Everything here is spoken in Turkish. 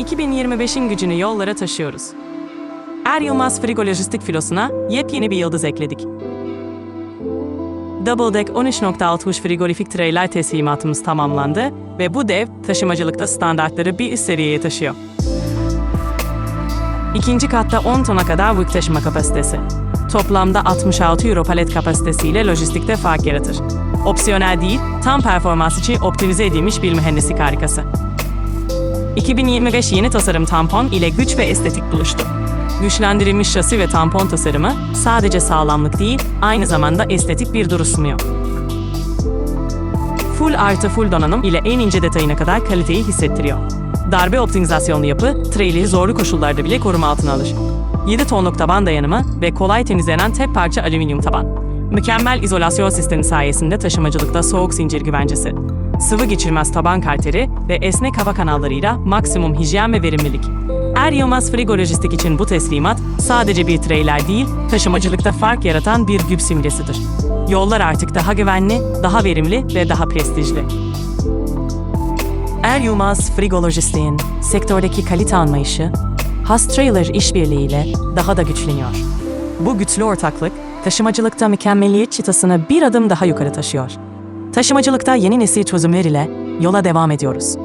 2025'in gücünü yollara taşıyoruz. Er Yılmaz Frigolojistik filosuna yepyeni bir yıldız ekledik. Double Deck 13.60 frigorifik treyler teslimatımız tamamlandı ve bu dev taşımacılıkta standartları bir üst seviyeye taşıyor. İkinci katta 10 tona kadar yük taşıma kapasitesi. Toplamda 66 euro palet kapasitesiyle lojistikte fark yaratır. Opsiyonel değil, tam performans için optimize edilmiş bir mühendislik harikası. 2025 yeni tasarım tampon ile güç ve estetik buluştu. Güçlendirilmiş şasi ve tampon tasarımı sadece sağlamlık değil, aynı zamanda estetik bir duruş sunuyor. Full artı full donanım ile en ince detayına kadar kaliteyi hissettiriyor. Darbe optimizasyonlu yapı, traileri zorlu koşullarda bile koruma altına alır. 7 tonluk taban dayanımı ve kolay temizlenen tek parça alüminyum taban. Mükemmel izolasyon sistemi sayesinde taşımacılıkta soğuk zincir güvencesi. Sıvı geçirmez taban kalteri ve esnek hava kanallarıyla maksimum hijyen ve verimlilik. Er Yılmaz Frigolojistik için bu teslimat sadece bir trailer değil, taşımacılıkta fark yaratan bir güp simgesidir. Yollar artık daha güvenli, daha verimli ve daha prestijli. Er Yılmaz Frigolojistik'in sektördeki kalite anlayışı, Has Trailer işbirliğiyle daha da güçleniyor. Bu güçlü ortaklık, taşımacılıkta mükemmelliyet çıtasını bir adım daha yukarı taşıyor. Taşımacılıkta yeni nesil çözümler ile yola devam ediyoruz.